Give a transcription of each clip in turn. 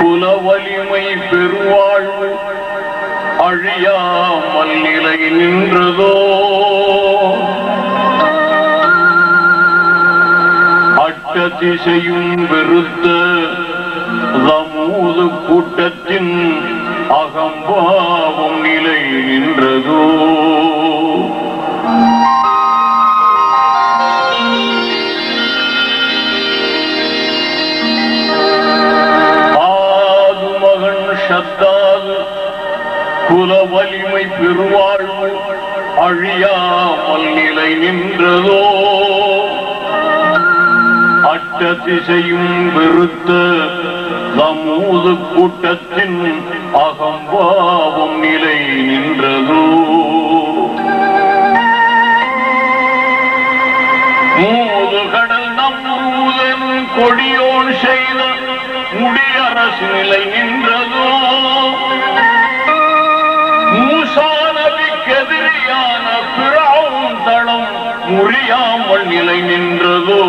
குல வலிமை பெருவாழ்வு அழியாமல் நிலை நின்றதோ? அட்ட திசையும் வெறுத்த தமூது கூட்டத்தின் அகம்பாவும் நிலை அட்ட திசையும் வெறுத்த சமூது கூட்டத்தின் அகம்பாவம் நிலை நின்றதோ? மூது கடல் நம்மூதன் கொடியோன் செய்த முடியரசு நிலை நின்றதோ? மூசா நபிக்கெதிரியான பிராவும் தளம் முறியாமல் நிலை நின்றதோ?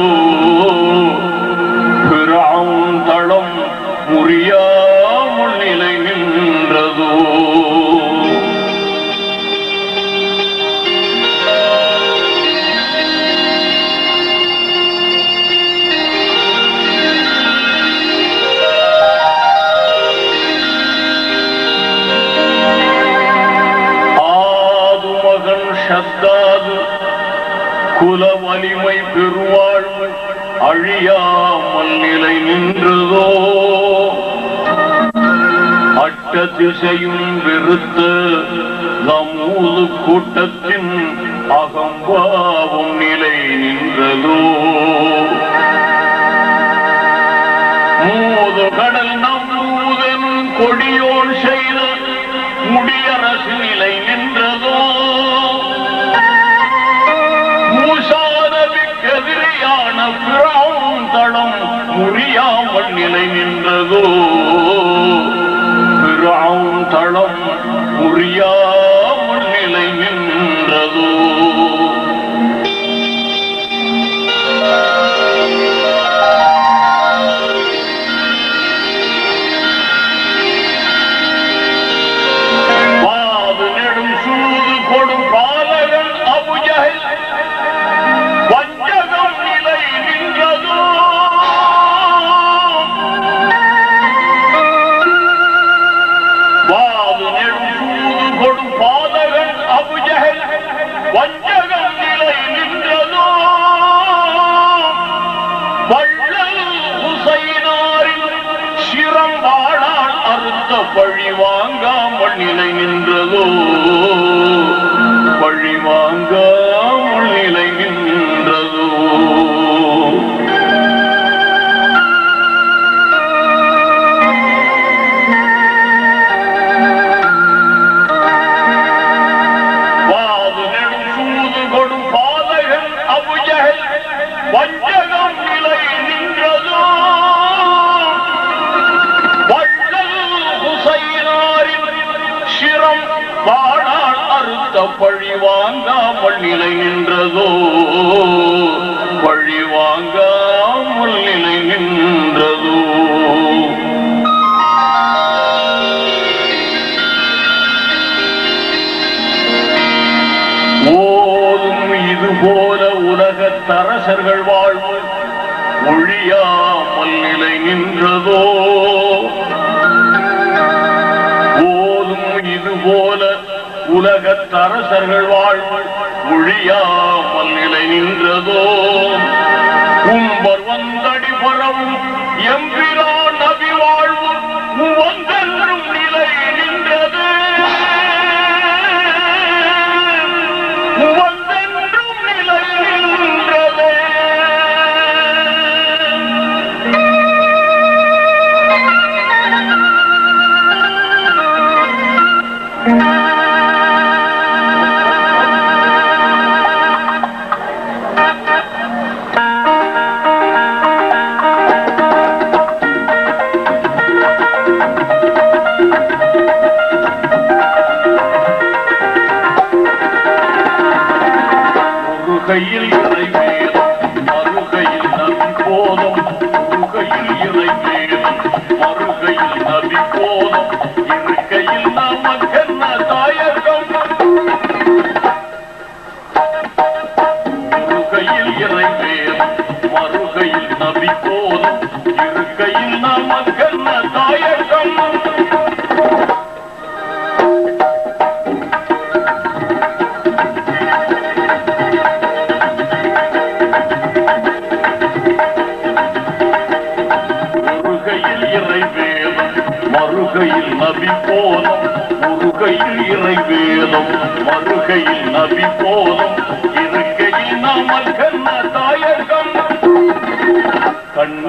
அழியாமல் நிலை நின்றதோ? அட்ட திசையும் வெறுத்த நம்மூது கூட்டத்தின் அகம்பாவும் நிலை நின்றதோ? நிலை நின்றதோ பிராவும் தளம் முறியா பழி வாங்காமல் நிலை நின்றதோ? பழி வாங்காமல் நிலை நின்றதோ? ஓதும் இது போல உலகத் தரசர்கள் வாழ்வு ஒழியாமல் நிலை நின்றதோ? போதும் இது போல உலகத்தரசர்கள் வாழ்வு ஒழியாமல் நிலை நின்றதோ கும்பர் வந்தடி பரவும் எம்பி போதும் ஒரு கையில்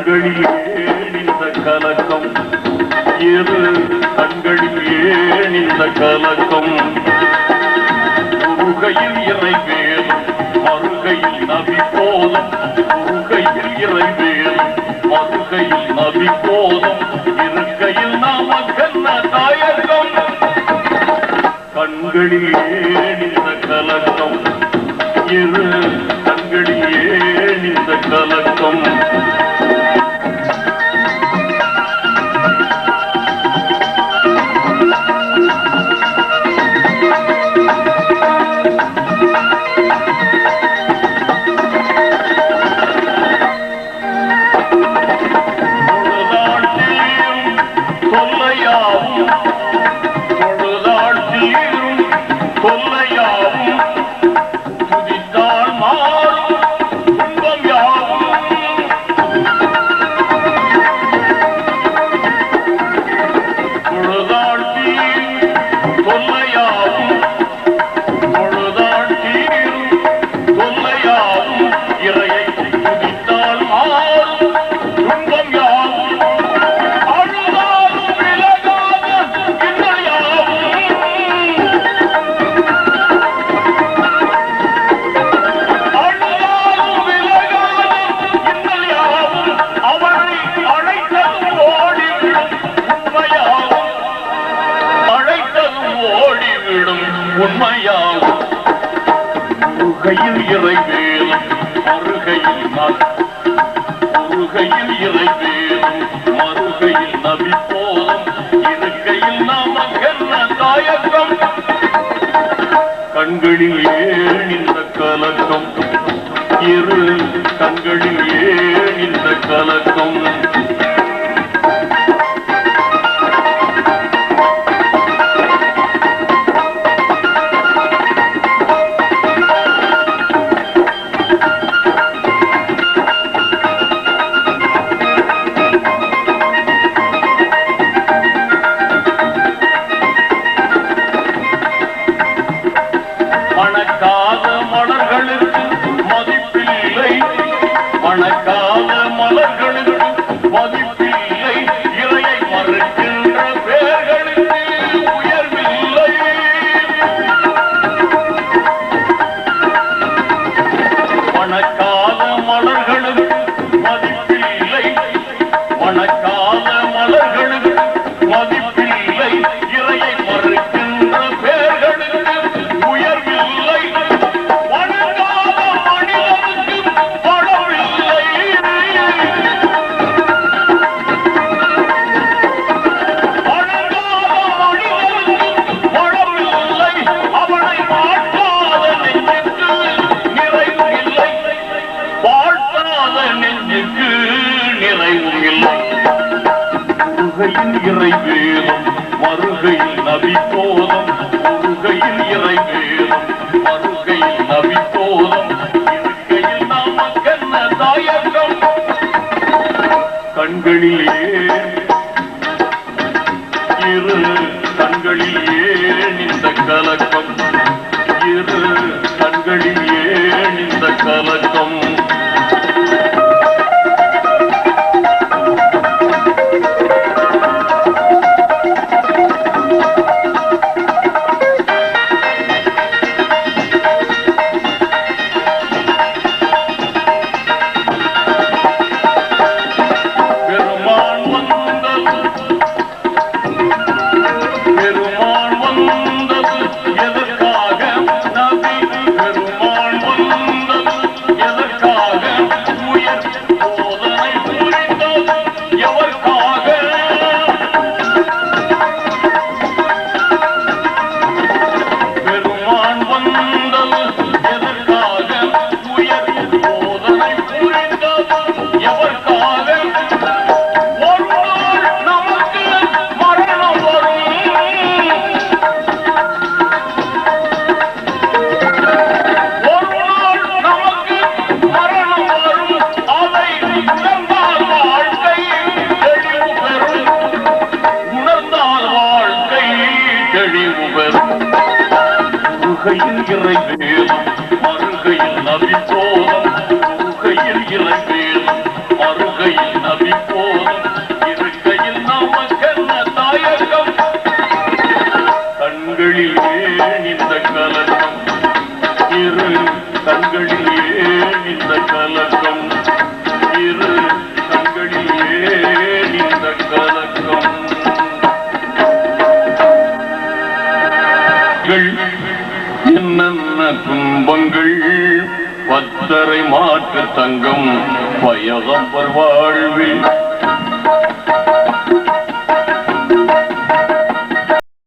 கண்களில் ஏன் கலக்கம். இரு கண்களில் ஏன் கலக்கம். முருகையில் இறை வேதம் மறுகையில் நபி போதும். முருகையில் இறை மறுகையில் நபி போதும். இருக்கையில் தாயகம். முருகையில் இறை மறுகையில் நான் முருகையில் இறை வேலும் மறுகையில் நபி போலும் இருக்கையில் நமக்கென்ன தாயக்கம் கண்களில் ஏன் இந்த கலக்கம் இருளில் கண்களில் ஏன் இந்த கலக்கம் மணக்காத மலர்கள் இறை வேதம் மறுகையில் நபி போதம் முருகையில் இறை வேதம் மறுகையில் நபி போதம் இருக்கையில் நமக்கென்ன தாயகம். கண்களிலே இரு கண்களிலே நின்ற கலக்கம். தொழுகையில் இறை வேதம் மறுகையில் நபி போதும் தொழுகையில் இறை வேதம் மறுகையில் நபி போதும் இருக்கையில் நமக்கென்ன தாயகம்? கண்களில் ஏன் இந்த கலக்கம். இரு கண்களில் ஏன் இந்த கலக்கம். இரு கண்களில் ஏன் இந்த கலக்கம். பத்தரை மாற்று தங்கம். பயகம் வாழ்வில்